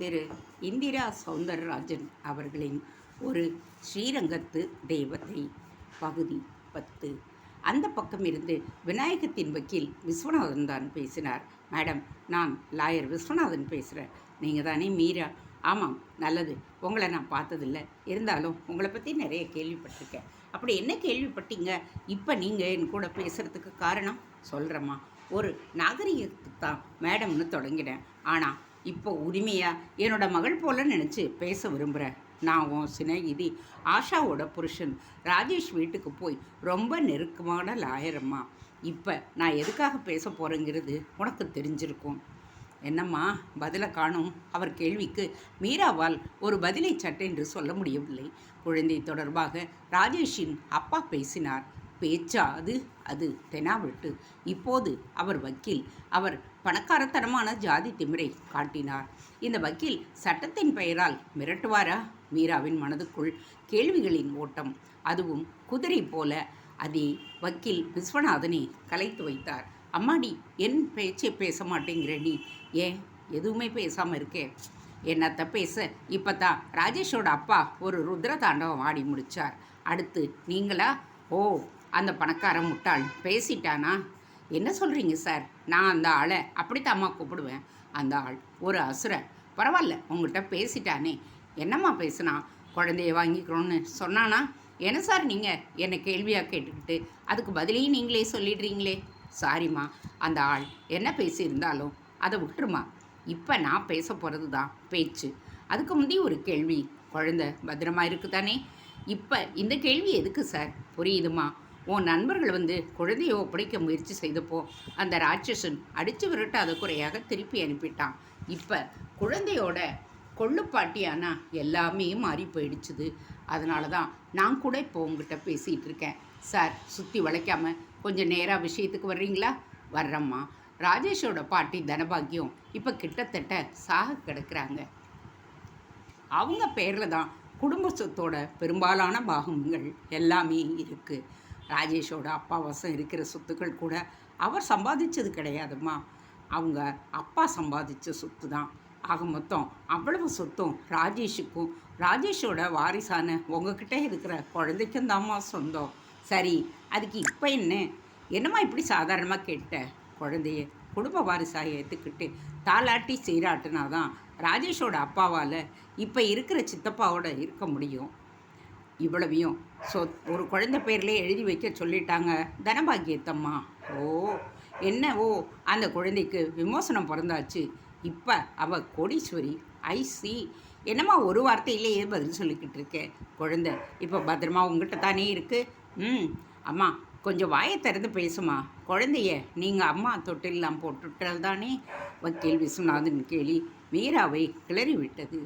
திரு இந்திரா சவுந்தரராஜன் அவர்களின் ஒரு ஸ்ரீரங்கத்து தேவதை பகுதி பத்து. அந்த பக்கம் இருந்து விநாயகத்தின் வக்கீல் விஸ்வநாதன் தான் பேசினார். மேடம் நான் லாயர் விஸ்வநாதன் பேசுகிறேன் நீங்கள் தானே மீரா? ஆமாம் நல்லது. உங்களை நான் பார்த்ததில்ல. இருந்தாலும் உங்களை பற்றி நிறைய கேள்விப்பட்டிருக்கேன். அப்படி என்ன கேள்விப்பட்டீங்க? இப்போ நீங்கள் என் கூட பேசுகிறதுக்கு காரணம்? சொல்கிறேம்மா ஒரு நாகரிகத்துக்கு தான் மேடம்னு தொடங்கினேன். ஆனால் இப்போ உரிமையாக என்னோட மகள் போல நினச்சி பேச விரும்புகிறேன் நான் உன் சிநேகிதி ஆஷாவோட புருஷன். ராஜேஷ் வீட்டுக்கு போய் ரொம்ப நெருக்கமான லாயரம்மா இப்போ நான் எதுக்காக பேச போகிறேங்கிறது உனக்கு தெரிஞ்சிருக்கும். என்னம்மா பதிலை காணும்? அவர் கேள்விக்கு மீராவால் ஒரு பதிலை சட்டென்று சொல்ல முடியவில்லை. குழந்தை தொடர்பாக ராஜேஷின் அப்பா பேசினார். பேச்சா அது? அது தெனாவிட்டு. இப்போது அவர் வக்கீல். அவர் பணக்காரத்தனமான ஜாதி திமிரை காட்டினார். இந்த வக்கீல் சட்டத்தின் பெயரால் மிரட்டுவாரா? மீராவின் மனதுக்குள் கேள்விகளின் ஓட்டம். அதுவும் குதிரை போல. அதே வக்கீல் விஸ்வநாதனை கலைத்து வைத்தார். அம்மாடி என் பேச்சை பேச மாட்டேங்கிற நீ ஏன் எதுவுமே பேசாமல் இருக்கே? என்னத்த பேச? இப்போ தான் ராஜேஷோட அப்பா ஒரு ருத்ர தாண்டவம் ஆடி முடித்தார் அடுத்து நீங்களா? ஓ அந்த பணக்கார முட்டாள். பேசிட்டானா? என்ன சொல்கிறீங்க சார்? நான் அந்த ஆளை அப்படித்தாம்மா கூப்பிடுவேன். அந்த ஆள் ஒரு அசுரன். பரவாயில்ல உங்கள்கிட்ட பேசிட்டானே. என்னம்மா பேசுனா? குழந்தைய வாங்கிக்கிறோன்னு. சொன்னானா? என்ன சார் நீங்கள் என்னை கேள்வியாக கேட்டுக்கிட்டு அதுக்கு பதிலையும் நீங்களே சொல்லிடுறீங்களே. சாரிம்மா. அந்த ஆள் என்ன பேசியிருந்தாலும் அதை விட்டுருமா? இப்போ நான் பேச போகிறது தான் பேச்சு. அதுக்கு முந்தி ஒரு கேள்வி. குழந்தை பத்திரமா இருக்கு தானே இப்போ இந்த கேள்வி எதுக்கு சார்? புரியுதுமா உன் நண்பர்கள் வந்து குழந்தையை ஒப்படைக்க முயற்சி செய்தப்போ அந்த ராட்சசன் அடித்து விரட்டாத குறையாக திருப்பி அனுப்பிட்டான். இப்போ குழந்தையோட கொள்ளுப்பாட்டியானா எல்லாமே மாறி போயிடுச்சுது. அதனால தான் நான் கூட இப்போ உங்ககிட்ட பேசிகிட்டு இருக்கேன். சார் சுற்றி வளைக்காம கொஞ்சம் நேராக விஷயத்துக்கு வர்றீங்களா? வர்றம்மா. ராஜேஷோட பாட்டி தனபாக்கியம் இப்போ கிட்டத்தட்ட சாக கிடக்குறாங்க. அவங்க பேரில் தான் குடும்ப சொத்தோட பெரும்பாலான பாகங்கள் எல்லாமே இருக்குது ராஜேஷோட அப்பா வசம் இருக்கிற சொத்துக்கள் கூட அவர் சம்பாதிச்சது கிடையாதும்மா. அவங்க அப்பா சம்பாதிச்ச சொத்து தான். ஆக மொத்தம் அவ்வளவு சொத்தும் ராஜேஷுக்கும் ராஜேஷோட வாரிசான உங்ககிட்ட இருக்கிற குழந்தைக்கும் தாம்மா சொந்தம். சரி அதுக்கு இப்போ என்ன? என்னம்மா இப்படி சாதாரணமாக கேட்ட குழந்தைய குடும்ப வாரிசாக ஏற்றுக்கிட்டு தாலாட்டி சீராட்டினா தான் ராஜேஷோட அப்பாவால் இப்போ இருக்கிற சித்தப்பாவோட இருக்க முடியும். இவ்வளவையும். சொ ஒரு குழந்தை பேர்லேயே எழுதி வைக்க சொல்லிட்டாங்க. தனபாக்கியத்தம்மா. ஓ என்ன? ஓ அந்த குழந்தைக்கு விமோசனம் பிறந்தாச்சு. இப்போ அவ கோடீஸ்வரி ஐசி என்னம்மா ஒரு வார்த்தையிலேயே பதில் சொல்லிக்கிட்டு இருக்கேன் குழந்தை இப்போ பத்திரமா உங்ககிட்ட தானே இருக்குது ம் அம்மா கொஞ்சம் வாயை திறந்து பேசுமா? குழந்தைய நீங்கள் அம்மா தொட்டிலாம் போட்டுட்டால் தானே வக்கீல் விஸ்வநாதன் கேலி மீராவை கிளறி விட்டது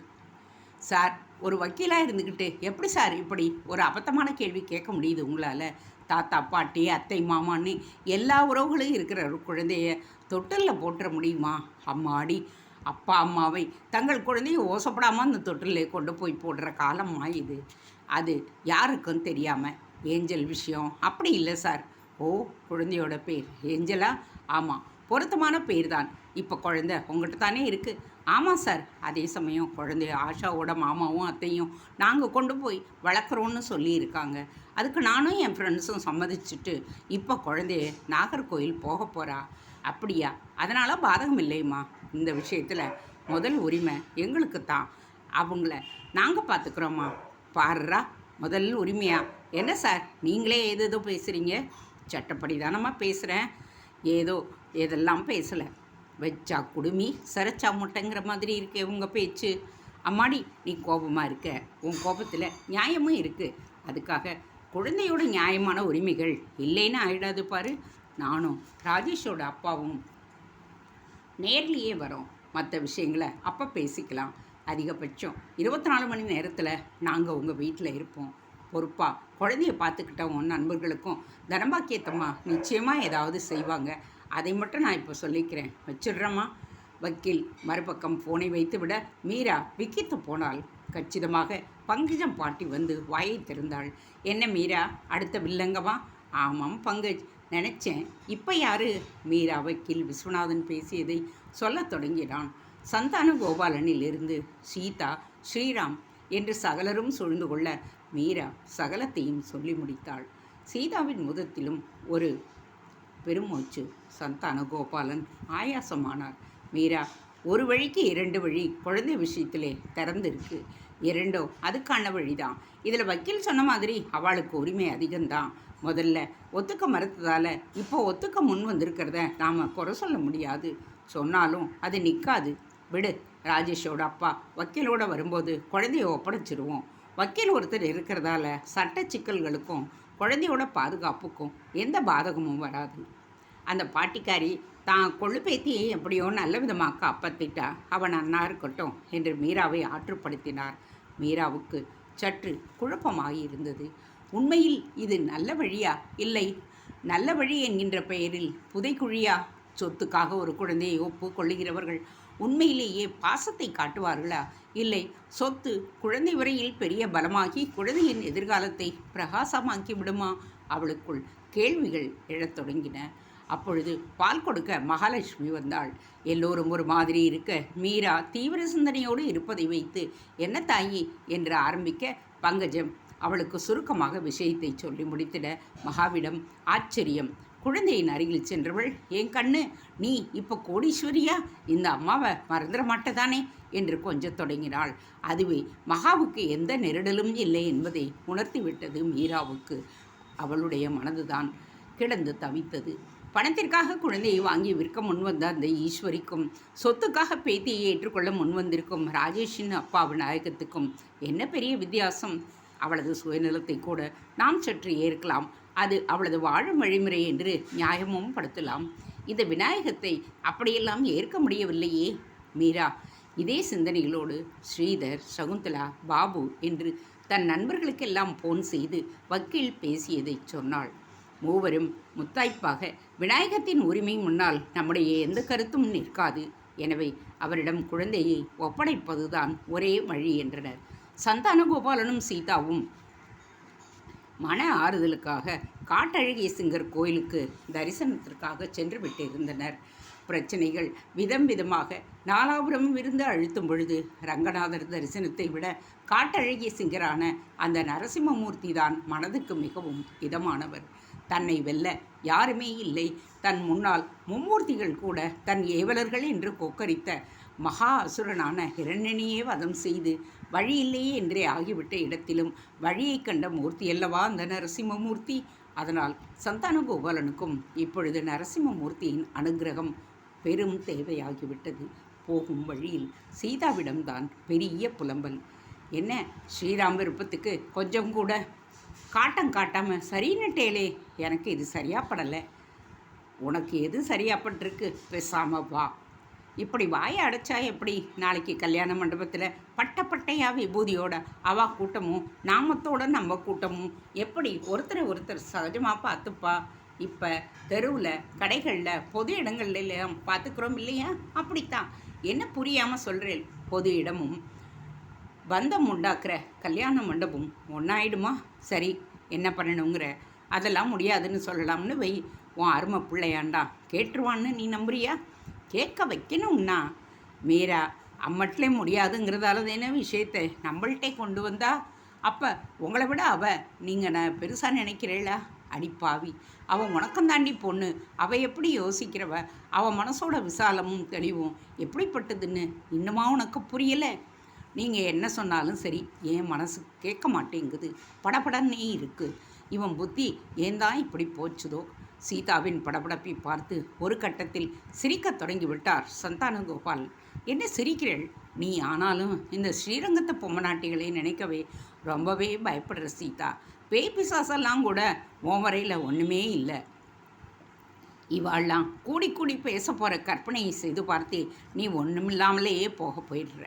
சார் ஒரு வக்கீலாக இருந்துக்கிட்டு எப்படி சார் இப்படி ஒரு அபத்தமான கேள்வி கேட்க முடியுது உங்களால்? தாத்தா பாட்டி அத்தை மாமான்னு எல்லா உறவுகளும் இருக்கிற ஒரு குழந்தைய தொட்டிலில் போட்டுற முடியுமா? அம்மாடி அப்பா அம்மாவை தங்கள் குழந்தைய ஓசப்படாமல் அந்த தொட்டிலே கொண்டு போய் போடுற காலமாக இது அது யாருக்கும் தெரியாமல் ஏஞ்சல் விஷயம். அப்படி இல்லை சார். ஓ குழந்தையோட பேர் ஏஞ்சலா? ஆமாம் பொருத்தமான பேர் தான். இப்போ குழந்தை உங்கள்கிட்ட தானே இருக்குது ஆமாம் சார். அதே சமயம் குழந்தைய ஆஷாவோட மாமாவும் அத்தையும் நாங்கள் கொண்டு போய் வளர்க்குறோன்னு சொல்லியிருக்காங்க. அதுக்கு நானும் என் ஃப்ரெண்ட்ஸும் சம்மதிச்சுட்டு இப்போ குழந்தைய நாகர்கோயில் போக போகிறா அப்படியா? அதனால் பாதகம் இல்லையம்மா இந்த விஷயத்தில் முதல் உரிமை எங்களுக்கு தான் அவங்கள நாங்கள் பார்த்துக்குறோம்மா பாருறா முதல் உரிமையா. என்ன சார்? நீங்களே ஏதேதோ பேசுகிறீங்க சட்டப்படி தானம்மா பேசுகிறேன் ஏதோ எதெல்லாம் பேசலை. வச்சா குடுமி சரைச்சா முட்டைங்கிற மாதிரி இருக்கே உங்கள் பேச்சு. அம்மாடி நீ கோபமாக இருக்க. உன் கோபத்தில் நியாயமும் இருக்குது அதுக்காக குழந்தையோட நியாயமான உரிமைகள் இல்லைன்னு ஆயிடாது பாரு. நானும் ராஜேஷோட அப்பாவும் நேர்லேயே வரோம். மற்ற விஷயங்களை அப்போ பேசிக்கலாம். அதிகபட்சம் இருபத்தி நாலு மணி நேரத்தில் நாங்கள் உங்கள் வீட்டில் இருப்போம். பொறுப்பாக குழந்தைய பார்த்துக்கிட்ட உன் நண்பர்களுக்கும் தனபாக்கியத்தம்மா நிச்சயமாக ஏதாவது செய்வாங்க. அதை மட்டும் நான் இப்போ சொல்லிக்கிறேன். வச்சிடுறேம்மா வக்கீல் மறுபக்கம் ஃபோனை வைத்து விட மீரா விக்கித்து போனால் கச்சிதமாக பங்கஜம் பாட்டி வந்து வாயை திறந்தாள். என்ன மீரா? அடுத்த வில்லங்கமா ஆமாம் பங்கஜ். நினச்சேன். இப்போ யாரு? மீரா வக்கீல் விஸ்வநாதன் பேசியதை சொல்லத் தொடங்கினான். சந்தான கோபாலனிலிருந்து சீதா ஸ்ரீராம் என்று சகலரும் சூழ்ந்து கொள்ள மீரா சகலத்தையும் சொல்லி முடித்தாள். சீதாவின் முதத்திலும் ஒரு பெருமூச்சு சந்தான கோபாலன் ஆயாசமானார். மீரா ஒரு வழிக்கு இரண்டு வழி குழந்தை விஷயத்திலே திறந்திருக்கு. இரண்டோ அதுக்கான வழிதான். இதில் வக்கீல் சொன்ன மாதிரி அவளுக்கு உரிமை அதிகம்தான். முதல்ல ஒத்துக்க மறுத்ததால் இப்போ ஒத்துக்க முன் வந்திருக்கிறத நாம் குறை சொல்ல முடியாது. சொன்னாலும் அது நிற்காது விடு ராஜேஷோட அப்பா வக்கீலோட வரும்போது குழந்தைய ஒப்படைச்சிருவோம். வக்கீல் ஒருத்தர் இருக்கிறதால சட்ட சிக்கல்களுக்கும் குழந்தையோட பாதுகாப்புக்கும் எந்த பாதகமும் வராது. அந்த பாட்டிக்காரி தான் கொள்ளுப்பேத்தியை எப்படியோ நல்ல விதமாக காப்பாத்திட்டா அவன் அண்ணா இருக்கட்டும் என்று மீராவை ஆற்றுப்படுத்தினார். மீராவுக்கு சற்று குழப்பமாகி இருந்தது. உண்மையில் இது நல்ல வழியா? இல்லை. நல்ல வழி என்கின்ற பெயரில் புதைக்குழியா சொத்துக்காக ஒரு குழந்தையை ஒப்பு கொள்ளுகிறவர்கள் உண்மையிலேயே பாசத்தை காட்டுவார்களா? இல்லை. சொத்து குழந்தை வரையில் பெரிய பலமாகி குழந்தையின் எதிர்காலத்தை பிரகாசமாக்கி விடுமா? அவளுக்குள் கேள்விகள் எழத் தொடங்கின. அப்பொழுது பால் கொடுக்க மகாலட்சுமி வந்தாள். எல்லோரும் ஒரு மாதிரி இருக்க மீரா தீவிர சிந்தனையோடு இருப்பதை வைத்து என்ன தாயி? என்று ஆரம்பிக்க பங்கஜம் அவளுக்கு சுருக்கமாக விஷயத்தை சொல்லி முடித்திட மகாவிடம் ஆச்சரியம். குழந்தையின் அருகில் சென்றவள் என் கண்ணு நீ இப்போ கோடீஸ்வரியா? இந்த அம்மாவை மறந்துட மாட்டதானே? என்று கொஞ்சத் தொடங்கினாள். அதுவே மகாவுக்கு எந்த நெருடலும் இல்லை என்பதை உணர்த்திவிட்டது மீராவுக்கு. அவளுடைய மனதுதான் கிடந்து தவித்தது. பணத்திற்காக குழந்தையை வாங்கி விற்க முன்வந்த அந்த ஈஸ்வரிக்கும் சொத்துக்காக பேத்தியை ஏற்றுக்கொள்ள முன்வந்திருக்கும் ராஜேஷின் அப்பா விநாயகத்துக்கும் என்ன பெரிய வித்தியாசம்? அவளது சுயநலத்தை கூட நாம் சற்று ஏற்கலாம். அது அவளது வாழும் வழிமுறை என்று நியாயமும் படுத்தலாம். இந்த விநாயகத்தை அப்படியெல்லாம் ஏற்க முடியவில்லையே. மீரா இதே சிந்தனைகளோடு ஸ்ரீதர் சகுந்தலா பாபு என்று தன் நண்பர்களுக்கெல்லாம் போன் செய்து வக்கீல் பேசியதை சொன்னாள். மூவரும் முத்தாய்ப்பாக விநாயகத்தின் உரிமை முன்னால் நம்முடைய எந்த கருத்தும் நிற்காது. எனவே அவரிடம் குழந்தையை ஒப்படைப்பதுதான் ஒரே வழி என்றனர். சந்தானகோபாலனும் சீதாவும் மன ஆறுதலுக்காக காட்டழகேசுங்கர் கோயிலுக்கு தரிசனத்திற்காக சென்று விட்டிருந்தனர். பிரச்சனைகள் விதம் விதமாக நாலாபுரமும் இருந்து அழுத்தும் பொழுது ரங்கநாதர் தரிசனத்தை விட காட்டழகிய சிங்கரான அந்த நரசிம்மமூர்த்தி தான் மனதுக்கு மிகவும் இதமானவர். தன்னை வெல்ல யாருமே இல்லை. தன் முன்னால் மும்மூர்த்திகள் கூட தன் ஏவலர்கள் என்று கொக்கரித்த மகா அசுரனான ஹிரண்யனையே வதம் செய்து வழியில்லையே என்றே ஆகிவிட்ட இடத்திலும் வழியை கண்ட மூர்த்தி அல்லவா அந்த நரசிம்மமூர்த்தி? அதனால் சந்தான கோபாலனுக்கும் இப்பொழுது நரசிம்மமூர்த்தியின் அனுகிரகம் பெரும் தேவையாகிவிட்டது. போகும் வழியில் சீதாவிடம்தான் பெரிய புலம்பல். என்ன ஸ்ரீராம் விருப்பத்துக்கு கொஞ்சம் கூட காட்டம் காட்டாமல் சரின்னுட்டேலே எனக்கு இது சரியாக படலை உனக்கு எது சரியாப்பட்டிருக்கு? பேசாமல் வா. இப்படி வாயை அடைச்சா எப்படி? நாளைக்கு கல்யாண மண்டபத்தில் பட்ட பட்டையாக விபூதியோட அவா கூட்டமும் நாமத்தோட நம்ம கூட்டமும் எப்படி ஒருத்தரை ஒருத்தர் சகஜமாக பார்த்துப்பா? இப்போ தெருவில் கடைகளில் பொது இடங்கள்லாம் பார்த்துக்கிறோம் இல்லையா? அப்படித்தான். என்ன புரியாமல் சொல்கிறேன் பொது இடமும் பந்தம் உண்டாக்குற கல்யாண மண்டபம் ஒன்றாயிடுமா சரி என்ன பண்ணணுங்கிற? அதெல்லாம் முடியாதுன்னு சொல்லலாம்னு வை. உன் அருமை பிள்ளையாண்டா. கேட்டுருவான்னு நீ நம்புறியா? கேட்க வைக்கணும்னா? மீரா அம்மட்டிலே முடியாதுங்கிறதால தானே விஷயத்தை நம்மள்கிட்டே கொண்டு வந்தா? அப்போ உங்களை விட அவ நீங்கள் நான் பெருசாக நினைக்கிறீளா அடிப்பாவி அவன் உனக்கம் தாண்டி பொண்ணு. அவள் எப்படி யோசிக்கிறவ? அவன் மனசோட விசாலமும் தெளிவும் எப்படிப்பட்டதுன்னு இன்னுமா உனக்கு புரியலை? நீங்கள் என்ன சொன்னாலும் சரி என் மனசு கேட்க மாட்டேங்குது. படபடன்னே இருக்குது இவன் புத்தி ஏன் தான் இப்படி போச்சுதோ? சீதாவின் படபடப்பை பார்த்து ஒரு கட்டத்தில் சிரிக்கத் தொடங்கி விட்டார் சந்தானகோபால். என்ன சிரிக்கிறேள்? நீ ஆனாலும் இந்த ஸ்ரீரங்கத்து பொம்மநாட்டிகளை நினைக்கவே ரொம்பவே பயப்படுற சீதா. பேய் பிசாசெல்லாம் கூட ஓமரையில் ஒன்றுமே இல்லை. இவாள்லாம் கூடி கூடி பேச போகிற கற்பனையை செய்து பார்த்து நீ ஒன்றுமில்லாமலேயே போக போயிடுற.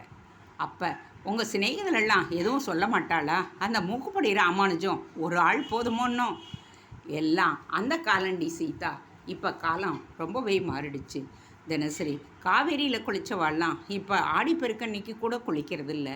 அப்போ உங்கள் சிநேகிதரெல்லாம் எதுவும் சொல்ல மாட்டாளா? அந்த மூக்குப்படி ராமானுஜம் ஒரு ஆள் போதுமோன்னோ? எல்லாம் அந்த காலண்டி சீதா இப்போ காலம் ரொம்பவே மாறிடுச்சு. தினசரி காவேரியில் குளித்தவாள்லாம் இப்போ ஆடிப்பெருக்கன்னைக்கு கூட குளிக்கிறதில்ல.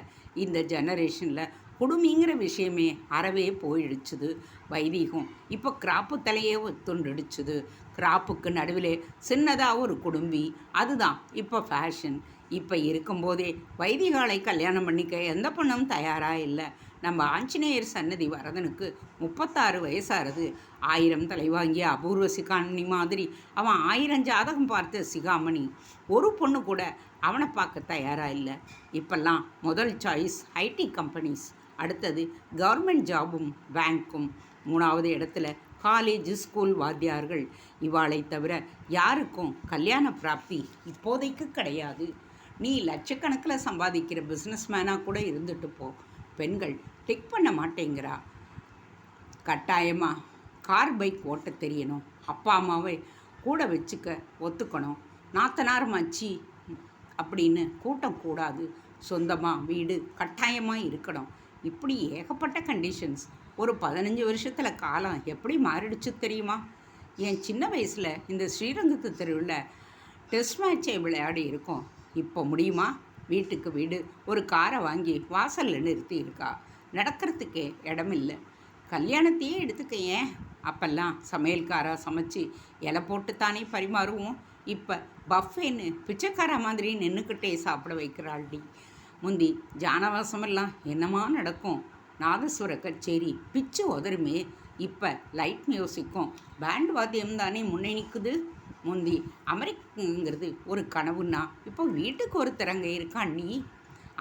இந்த ஜெனரேஷனில் குடுமிங்கிற விஷயமே அறவே போயிடுச்சுது. வைதீகம் இப்போ கிராப்பு தலையே ஒத்துண்டுடுச்சுது கிராப்புக்கு நடுவில் சின்னதாக ஒரு குடும்பி. அதுதான் இப்போ ஃபேஷன் இப்போ இருக்கும்போதே வைதிகாலை கல்யாணம் பண்ணிக்க எந்த பொண்ணும் தயாராக இல்லை. நம்ம ஆஞ்சநேயர் சன்னதி வரதனுக்கு முப்பத்தாறு வயசாகிறது ஆயிரம் தலைவாங்கிய அபூர்வ சிகாமணி மாதிரி அவன் ஆயிரம் ஜாதகம் பார்த்த சிகாமணி. ஒரு பொண்ணு கூட அவனை பார்க்க தயாராக இல்லை. இப்பெல்லாம் முதல் சாய்ஸ் ஐடி கம்பெனிஸ் அடுத்தது கவர்மெண்ட் ஜாபும் பேங்க்கும் மூணாவது இடத்துல காலேஜ் ஸ்கூல் வாத்தியார்கள். இவாளை தவிர யாருக்கும் கல்யாண பிராப்தி இப்போதைக்கு கிடையாது. நீ லட்சக்கணக்கில் சம்பாதிக்கிற பிஸ்னஸ்மேனாக கூட இருந்துட்டு போ. பெண்கள் டிக் பண்ண மாட்டேங்கிறா. கட்டாயமாக கார் பைக் ஓட்ட தெரியணும். அப்பா அம்மாவை கூட வச்சுக்க ஒத்துக்கணும். நாத்தனார் மச்சி அப்படின்னு கூட்டம் கூடாது. சொந்தமாக வீடு கட்டாயமாக இருக்கணும். இப்படி ஏகப்பட்ட கண்டிஷன்ஸ் ஒரு பதினஞ்சு வருஷத்தில் காலம் எப்படி மாறிடுச்சு தெரியுமா? என் சின்ன வயசில் இந்த ஸ்ரீரங்கத்து தெருவில் டெஸ்ட் மேட்சை விளையாடி இருக்கோம். இப்போ முடியுமா? வீட்டுக்கு வீடு ஒரு காரை வாங்கி வாசலில் நிறுத்தி இருக்கா நடக்கிறதுக்கே இடமில்லை. கல்யாணத்தையே எடுத்துக்க ஏன் அப்பெல்லாம் சமையல்காரா சமைச்சு இலை போட்டு தானே பரிமாறுவோம். இப்போ பஃபேன்னு பிச்சைக்காரா மாதிரி நின்றுக்கிட்டே சாப்பிட வைக்கிறாள்டி முந்தி ஜானவாசமெல்லாம் என்னமா நடக்கும்? நாதஸ்வர கச்சேரி பிச்சு உதருமே இப்போ லைட் மியூசிக்கும் பேண்ட் வாத்தியம் தானே முன்னே நிற்குது முந்தி அமெரிக்கங்கிறது ஒரு கனவுன்னா இப்போ வீட்டுக்கு ஒருத்தர் அங்கே இருக்கான் நீ?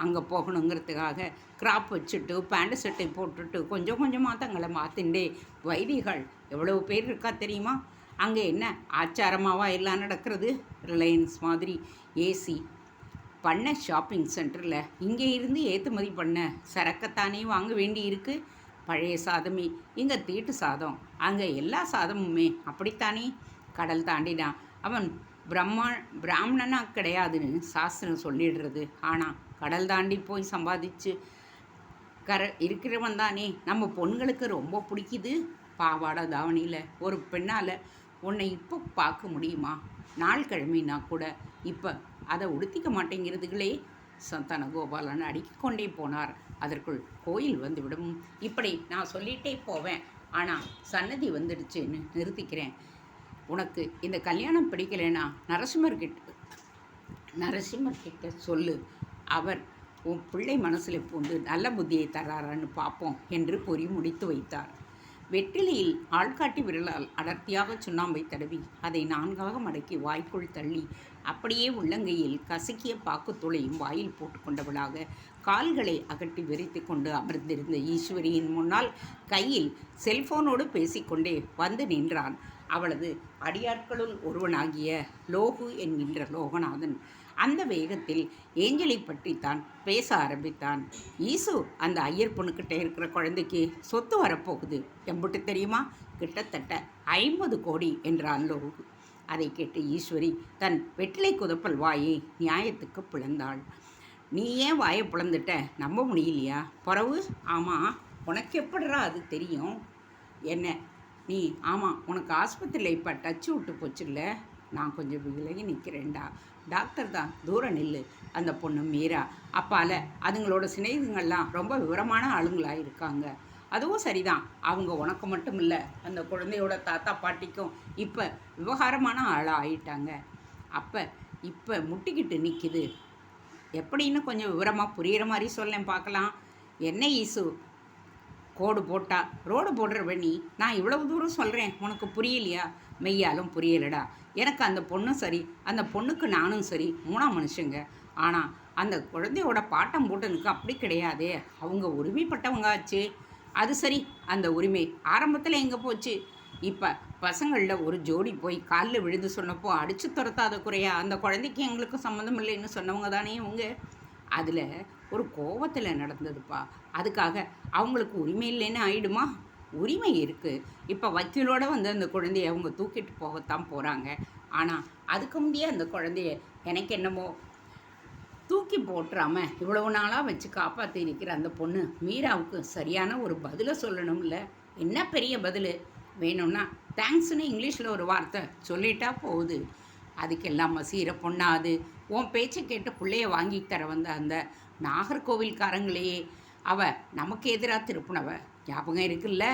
அங்கே போகணுங்கிறதுக்காக கிராப் வச்சுட்டு பேண்ட் சட்டை போட்டுட்டு கொஞ்சம் கொஞ்சமாக தங்களை மாற்றிண்டே வைதிகள் எவ்வளோ பேர் இருக்கா தெரியுமா? அங்கே என்ன ஆச்சாரமாவா எல்லாம் நடக்கிறது? ரிலையன்ஸ் மாதிரி ஏசி பண்ண ஷாப்பிங் சென்டரில் இங்கே இருந்து ஏற்றுமதி பண்ண சரக்கத்தானே வாங்க வேண்டி இருக்கு பழைய சாதமே இங்கே தீட்டு சாதம். அங்கே எல்லா சாதமுமே அப்படித்தானே? கடல் தாண்டினா அவன் பிரம்மா பிராமணனா கிடையாதுன்னு சாஸ்திரம் சொல்லிடுறது. ஆனால் கடல் தாண்டி போய் சம்பாதிச்சு கர இருக்கிறவன் தானே. நம்ம பொண்களுக்கு ரொம்ப பிடிக்குது. பாவாடை தாவணியில் ஒரு பெண்ணால் உன்னை இப்போ பார்க்க முடியுமா? நாள் கிழமைனா கூட இப்போ அதை உடுத்திக்க மாட்டேங்கிறதுகளே. சந்தான கோபாலன் அடுக்கிக் கொண்டே போனார். அதற்குள் கோயில் வந்துவிடும். இப்படி நான் சொல்லிகிட்டே போவேன். ஆனால் சன்னதி வந்துடுச்சுன்னு நிறுத்திக்கிறேன். உனக்கு இந்த கல்யாணம் பிடிக்கலைன்னா நரசிம்மர்கிட்ட நரசிம்மர்கிட்ட சொல்லு. அவர் உன் பிள்ளை மனசில் பூந்து நல்ல புத்தியை தராரான்னு பார்ப்போம் என்று பொறி முடித்து வைத்தார். வெற்றிலையில் ஆள்காட்டி விரலால் அடர்த்தியாக சுண்ணாம்பை தடவி அதை நான்காக மடக்கி வாய்க்குள் தள்ளி அப்படியே உள்ளங்கையில் கசக்கிய பாக்குத்துளையும் வாயில் போட்டுக்கொண்டவளாக கால்களை அகட்டி விரித்து கொண்டு அமர்ந்திருந்த ஈஸ்வரியின் முன்னால் கையில் செல்போனோடு பேசிக்கொண்டே வந்து நின்றான். அவளது அடியாட்களுள் ஒருவனாகிய லோகு என்கின்ற லோகநாதன் அந்த வேகத்தில் ஏஞ்சலை பற்றி தான் பேச ஆரம்பித்தான். ஈசு அந்த ஐயர் பொண்ணுக்கிட்ட இருக்கிற குழந்தைக்கு சொத்து வரப்போகுது. எம்புட்டு தெரியுமா? கிட்டத்தட்ட ஐம்பது கோடி என்றான் லோகு. அதை கேட்டு ஈஸ்வரி தன் வெற்றிலை குதப்பல் வாயை நியாயத்துக்கு பிளந்தாள். நீ ஏன் வாயை பிளந்துட்ட? நம்ப முடியலையா? பிறவு? ஆமாம் உனக்கு எப்படிரா அது தெரியும்? என்ன நீ ஆமாம் உனக்கு ஆஸ்பத்திரியில் இப்போ டச்சு விட்டு போச்சுல்ல? நான் கொஞ்சம் விலகி நிற்கிறேன்டா டாக்டர் தான் தூரம் நில்லு. அந்த பொண்ணு மீரா. அப்பால அதுங்களோட சிநேகங்கள்லாம் ரொம்ப விவரமான ஆளுங்களாக இருக்காங்க. அதுவும் சரிதான். அவங்க உனக்கு மட்டும் இல்லை அந்த குழந்தையோட தாத்தா பாட்டிக்கும் இப்போ விவகாரமான ஆளாக ஆயிட்டாங்க. அப்போ இப்போ முட்டிக்கிட்டு நிற்கிது எப்படின்னு கொஞ்சம் விவரமாக புரிகிற மாதிரி சொல்லேன் பார்க்கலாம். என்ன ஈசு? கோடு போட்டா ரோடு போடுற வழி நான் இவ்வளவு தூரம் சொல்கிறேன் உனக்கு புரியலையா? மெய்யாலும் புரியலடா. எனக்கு அந்த பொண்ணும் சரி அந்த பொண்ணுக்கு நானும் சரி மூணாம் மனுஷங்க. ஆனால் அந்த குழந்தையோட பாட்டம் போட்டனுக்கு அப்படி கிடையாதே. அவங்க உரிமைப்பட்டவங்க ஆச்சு அது சரி அந்த உரிமை ஆரம்பத்தில் எங்கே போச்சு? இப்போ பசங்களில் ஒரு ஜோடி போய் காலில் விழுந்து சொன்னப்போ அடித்து துரத்தாத குறையா? அந்த குழந்தைக்கு எங்களுக்கு சம்மந்தம் இல்லைன்னு சொன்னவங்க தானே அவங்க அதில் ஒரு கோவத்தில் நடந்ததுப்பா. அதுக்காக அவங்களுக்கு உரிமை இல்லைன்னு ஆயிடுமா? உரிமை இருக்குது இப்போ வக்கீலோடு வந்து அந்த குழந்தைய அவங்க தூக்கிட்டு போகத்தான் போகிறாங்க ஆனால் அதுக்கு முந்தைய அந்த குழந்தைய எனக்கு என்னமோ தூக்கி போட்டுறாம இவ்வளவு நாளாக வச்சு காப்பாற்றி இருக்கிற அந்த பொண்ணு மீராவுக்கு சரியான ஒரு பதிலை சொல்லணும்ல? என்ன பெரிய பதில்? வேணும்னா தேங்க்ஸ்னு இங்கிலீஷில் ஒரு வார்த்தை சொல்லிட்டா போகுது. அதுக்கெல்லாம் மசீர பொண்ணாது. உன் பேச்சை கேட்டு பிள்ளைய வாங்கி தர வந்த அந்த நாகர்கோவில்காரங்களையே அவ நமக்கு எதிராக திருப்பினவ ஞாபகம் இருக்குல்ல?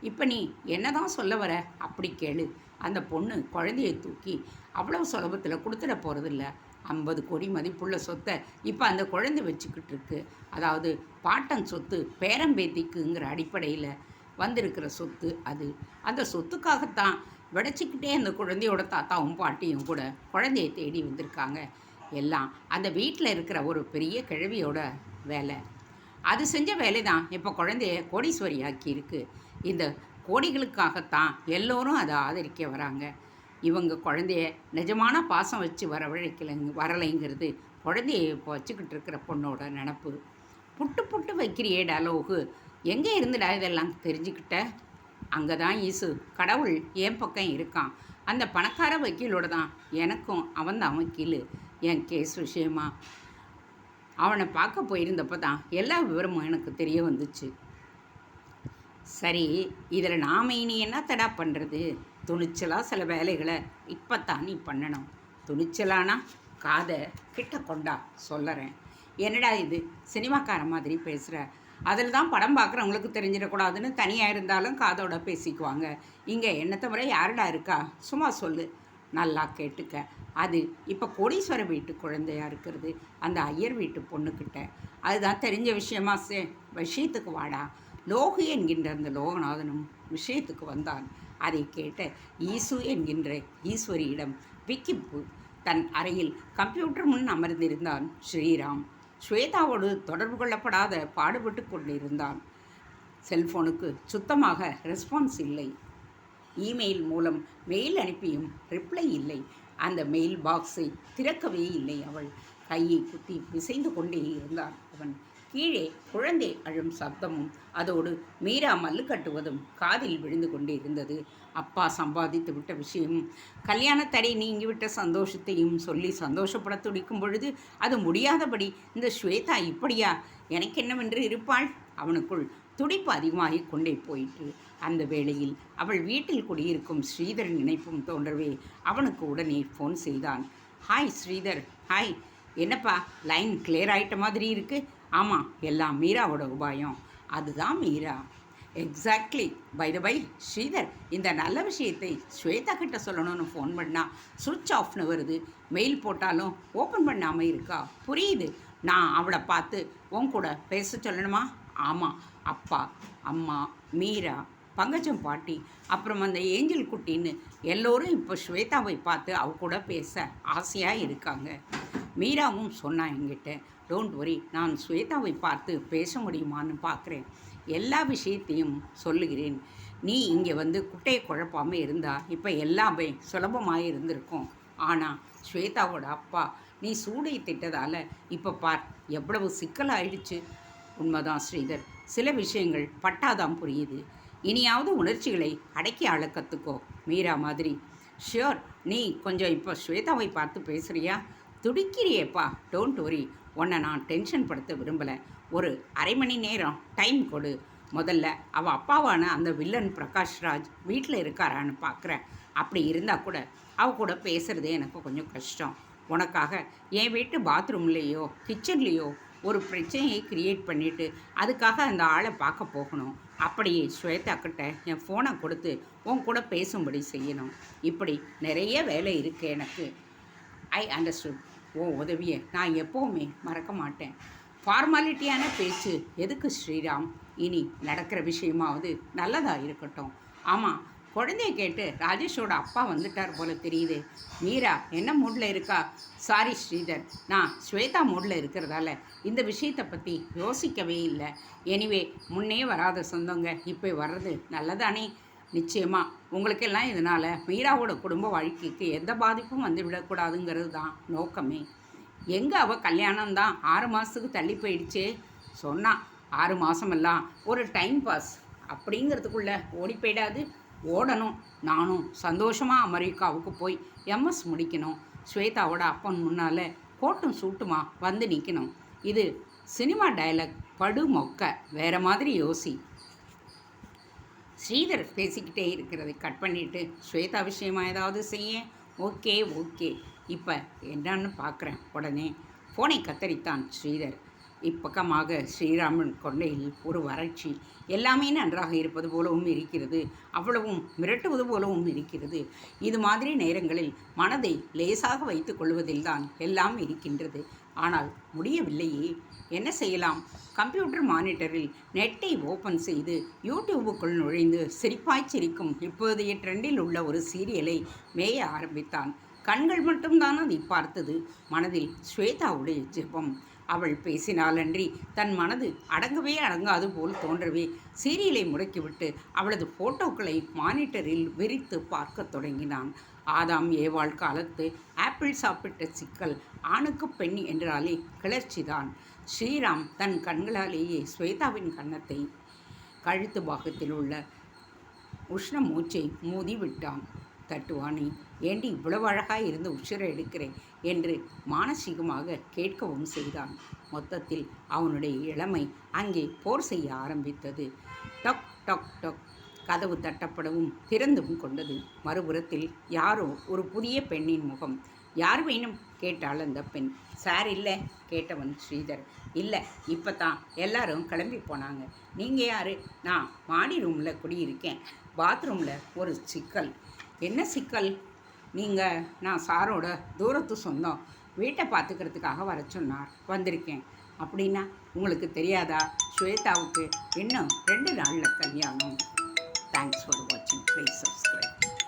இப்போ நீ என்னதான் சொல்ல வர? அப்படி கேளு. அந்த பொண்ணு குழந்தையை தூக்கி அவ்வளவு சுலபத்தில் கொடுத்துட போகிறதில்ல ஐம்பது கோடி மதிப்புள்ள சொத்தை இப்போ அந்த குழந்தை வச்சுக்கிட்டு இருக்கு. அதாவது பாட்டன் சொத்து பேரம்பேத்திக்குங்கிற அடிப்படையில் வந்திருக்கிற சொத்து அது. அந்த சொத்துக்காகத்தான் விடைச்சிக்கிட்டே அந்த குழந்தையோட தாத்தாவும் பாட்டியும் கூட குழந்தையை தேடி வந்திருக்காங்க. எல்லாம். அந்த வீட்டில் இருக்கிற ஒரு பெரிய கிழவியோட வேலை. அது செஞ்ச வேலை தான் இப்போ குழந்தைய கோடீஸ்வரி ஆக்கியிருக்கு இந்த கோடிகளுக்காகத்தான் எல்லோரும் அதை ஆதரிக்க வராங்க. இவங்க குழந்தைய நிஜமான பாசம் வச்சு வரவழைக்கலைங்க வரலைங்கிறது குழந்தைய இப்போ வச்சுக்கிட்டு இருக்கிற பொண்ணோட நினப்பு. புட்டு புட்டு வைக்கிறியே டலோகு. எங்கே இருந்துடா இதெல்லாம் தெரிஞ்சுக்கிட்ட? அங்கே தான் ஈசு. கடவுள் என் பக்கம் இருக்கான். அந்த பணக்கார வக்கீலோட தான் எனக்கும் அவன் தான் வக்கீல். என் கேஸ் விஷயமா? அவனை பார்க்க போயிருந்தப்போ தான் எல்லா விவரமும் எனக்கு தெரிய வந்துச்சு. சரி இதில் நாம் இனி என்ன தடா பண்ணுறது? துணிச்சலாக சில வேலைகளை இப்போ தான் நீ பண்ணணும். துணிச்சலானா காதை கிட்ட கொண்டா சொல்லறேன். என்னடா இது? சினிமாக்கார மாதிரி பேசுகிற அதில் தான் படம் பார்க்குறவங்களுக்கு தெரிஞ்சிடக்கூடாதுன்னு தனியாக இருந்தாலும் காதோட பேசிக்குவாங்க. இங்கே என்ன தவிர யாருடா இருக்கா? சும்மா சொல்லு. நல்லா கேட்டுக்க. அது இப்போ கோடீஸ்வர வீட்டு குழந்தையாக இருக்கிறது. அந்த ஐயர் வீட்டு பொண்ணுக்கிட்ட. அதுதான் தெரிஞ்ச விஷயமா சே விஷயத்துக்கு வாடா. லோகு என்கின்ற அந்த லோகநாதனும் விஷயத்துக்கு வந்தான். அதை கேட்ட ஈசு என்கின்ற ஈஸ்வரியிடம் விக்கிப்பு. தன் அறையில் கம்ப்யூட்டர் முன் அமர்ந்திருந்தான் ஸ்ரீராம். ஸ்வேதாவோடு தொடர்பு கொள்ளப்படாத பாடுபட்டு கொண்டிருந்தான். செல்போனுக்கு சுத்தமாக ரெஸ்பான்ஸ் இல்லை. இமெயில் மூலம் மெயில் அனுப்பியும் ரிப்ளை இல்லை. அந்த மெயில் பாக்ஸை திறக்கவே இல்லை அவள். கையை குத்தி பிசைந்து கொண்டே இருந்தான் அவன். கீழே குழந்தை அழும் சப்தமும் அதோடு மீரா மல்லு கட்டுவதும் காதில் விழுந்து கொண்டே இருந்தது. அப்பா சம்பாதித்து விட்ட விஷயமும் கல்யாணத்தடை நீங்கிவிட்ட சந்தோஷத்தையும் சொல்லி சந்தோஷப்பட துடிக்கும் பொழுது அது முடியாதபடி இந்த ஸ்வேதா இப்படியா? எனக்கு என்னவென்று இருப்பாள்? அவனுக்குள் துடிப்பு அதிகமாகி கொண்டே போயிற்று. அந்த வேளையில் அவள் வீட்டில் குடியிருக்கும் ஸ்ரீதர் நினைப்பும் தோன்றவே அவனுக்கு உடனே ஃபோன் செய்தான். ஹாய் ஸ்ரீதர். ஹாய் என்னப்பா லைன் கிளியர் ஆகிட்ட மாதிரி இருக்குது ஆமாம் எல்லாம் மீராவோட உபாயம். அதுதான் Meera. Exactly by the by Sridhar இந்த நல்ல விஷயத்தை ஸ்வேதா கிட்ட சொல்லணும்னு ஃபோன் பண்ணால் சுவிட்ச் ஆஃப்னு வருது. மெயில் போட்டாலும் ஓப்பன் பண்ணாமல் இருக்கா? புரியுது. நான் அவளை பார்த்து உன் கூட பேச சொல்லணுமா? ஆமாம் அப்பா அம்மா மீரா பங்கஜம் பாட்டி அப்புறம் அந்த ஏஞ்சல் குட்டின்னு எல்லோரும் இப்போ ஸ்வேதாவை பார்த்து அவ கூட பேச ஆசையாக இருக்காங்க. மீராவும் சொன்னா என்கிட்ட டோன்ட் வரி நான் ஸ்வேதாவை பார்த்து பேச முடியுமான்னு பார்க்குறேன் எல்லா விஷயத்தையும் சொல்லுகிறேன். நீ இங்கே வந்து குட்டையை குழப்பாமல் இருந்தா இப்போ எல்லாமே சுலபமாக இருந்திருக்கும். ஆனால் ஸ்வேதாவோட அப்பா நீ சூடை திட்டதால் இப்போ பார் எவ்வளவு சிக்கலாயிடுச்சு. உண்மைதான் ஸ்ரீதர். சில விஷயங்கள் பட்டாதான் புரியுது. இனியாவது உணர்ச்சிகளை அடக்கி ஆள கற்றுக்கோ மீரா மாதிரி. ஷியோர் நீ கொஞ்சம் இப்போ ஸ்வேதாவை பார்த்து பேசுகிறியா துடிக்கிறியேப்பா. டோன்ட் ஒரி உன்னை நான் டென்ஷன் படுத்த விரும்பலை. ஒரு அரை மணி நேரம் டைம் கொடு. முதல்ல அவள் அப்பாவான அந்த வில்லன் பிரகாஷ் ராஜ் வீட்டில் இருக்காரான்னு பார்க்குறேன் அப்படி இருந்தால் கூட அவ கூட பேசுகிறதே எனக்கு கொஞ்சம் கஷ்டம். உனக்காக என் வீட்டு பாத்ரூம்லேயோ கிச்சன்லேயோ ஒரு பிரச்சனையை கிரியேட் பண்ணிவிட்டு அதுக்காக அந்த ஆளை பார்க்க போகணும். அப்படியே ஸ்வேதா கிட்ட என் ஃபோனை கொடுத்து உன் கூட பேசும்படி செய்யணும். இப்படி நிறைய வேலை இருக்குது எனக்கு. ஐ அண்டர்ஸ்டுட் ஓ உதவியை. நான் எப்போவுமே மறக்க மாட்டேன். ஃபார்மாலிட்டியான பேச்சு எதுக்கு ஸ்ரீராம்? இனி நடக்கிற விஷயமாவது நல்லதாக இருக்கட்டும். ஆமாம் குழந்தைய கேட்டு ராஜேஷோட அப்பா வந்துட்டார் போல தெரியுது. மீரா என்ன மூடில் இருக்கா? சாரி ஸ்ரீதர். நான் ஸ்வேதா மூடில் இருக்கிறதால இந்த விஷயத்தை பற்றி யோசிக்கவே இல்லை. எனிவே முன்னே வராத சொந்தங்க. இப்போ வர்றது நல்லதானே? நிச்சயமாக உங்களுக்கெல்லாம் இதனால் மீராவோட குடும்ப வாழ்க்கைக்கு எந்த பாதிப்பும் வந்து விடக்கூடாதுங்கிறது தான் நோக்கமே. எங்கே அவள் கல்யாணம் தான் ஆறு மாதத்துக்கு தள்ளி போயிடுச்சே? சொன்னான் ஆறு மாதமெல்லாம் ஒரு டைம் பாஸ் அப்படிங்கிறதுக்குள்ளே ஓடி போயிடாது. ஓடணும். நானும் சந்தோஷமாக அமெரிக்காவுக்கு போய் எம்எஸ் முடிக்கணும். ஸ்வேதாவோட அப்பன் முன்னால் கோட்டும் சூட்டுமா வந்து நிற்கணும் இது சினிமா டைலாக் படு மொக்க வேற மாதிரி யோசி. ஸ்ரீதர் பேசிக்கிட்டே இருக்கிறதை கட் பண்ணிவிட்டு ஸ்வேதா விஷயமா ஏதாவது செய்ய? Okay okay. இப்போ என்னன்னு பார்க்குறேன் உடனே ஃபோனை கத்தரித்தான் ஸ்ரீதர். இப்பக்கமாக ஸ்ரீராமன் கொண்டையில் ஒரு வறட்சி எல்லாமே நன்றாக இருப்பது போலவும் இருக்கிறது. அவ்வளவும் மிரட்டுவது போலவும் இருக்கிறது. இது மாதிரி நேரங்களில் மனதை லேசாக வைத்துக் கொள்வதில்தான் எல்லாம் இருக்கின்றது. ஆனால் முடியவில்லையே. என்ன செய்யலாம்? கம்ப்யூட்டர் மானிட்டரில் நெட்டை ஓப்பன் செய்து யூடியூபுக்குள் நுழைந்து சிரிப்பாய் சிரிக்கும் இப்போதைய ட்ரெண்டில் உள்ள ஒரு சீரியலை மேய ஆரம்பித்தான். கண்கள் மட்டும்தான் அதை பார்த்தது? மனதில் ஸ்வேதாவுடைய ஜெபம். அவள் பேசினாலன்றி தன் மனது அடங்கவே அடங்காது போல் தோன்றவே. சீரியலை முடக்கிவிட்டு அவளது போட்டோக்களை மானிட்டரில் விரித்து பார்க்கத் தொடங்கினான். ஆதாம் ஏவாள் காலத்து ஆப்பிள் சாப்பிட்ட சிக்கல் ஆணுக்கு பெண் என்றாலே கிளர்ச்சிதான். ஸ்ரீராம் தன் கண்களாலேயே ஸ்வேதாவின் கன்னத்தை கழுத்து பாகத்தில் உள்ள உஷ்ண மூச்சை மோதி விட்டான் தட்டுவானி ஏண்டி இவ்வளவு அழகாக இருந்து உஷரை எடுக்கிறேன் என்று மானசீகமாக கேட்கவும் செய்தான். மொத்தத்தில் அவனுடைய இளமை அங்கே போர் செய்ய ஆரம்பித்தது. டொக் டொக் டொக். கதவு தட்டப்படவும் திறந்தும் கொண்டது. மறுபுறத்தில் யாரோ ஒரு புதிய பெண்ணின் முகம். யார் வேணும்? கேட்டாள் அந்த பெண். சார் இல்லை கேட்டவன் ஸ்ரீதர். இல்லை இப்போ தான் எல்லாரும் கிளம்பி போனாங்க. நீங்கள் யார்? நான் மாடி ரூமில் குடியிருக்கேன். பாத்ரூமில் ஒரு சிக்கல். என்ன சிக்கல்? நீங்கள் நான் சாரோட தூரத்து சொந்தம் வீட்டை பார்த்துக்கிறதுக்காக வர சொன்னார் வந்திருக்கேன். அப்படின்னா உங்களுக்கு தெரியாதா? ஸ்வேதாவுக்கு இன்னும் ரெண்டு நாளில் கல்யாணம். தேங்க்ஸ் ஃபார் வாட்சிங் ப்ளீஸ் சப்ஸ்கிரைப்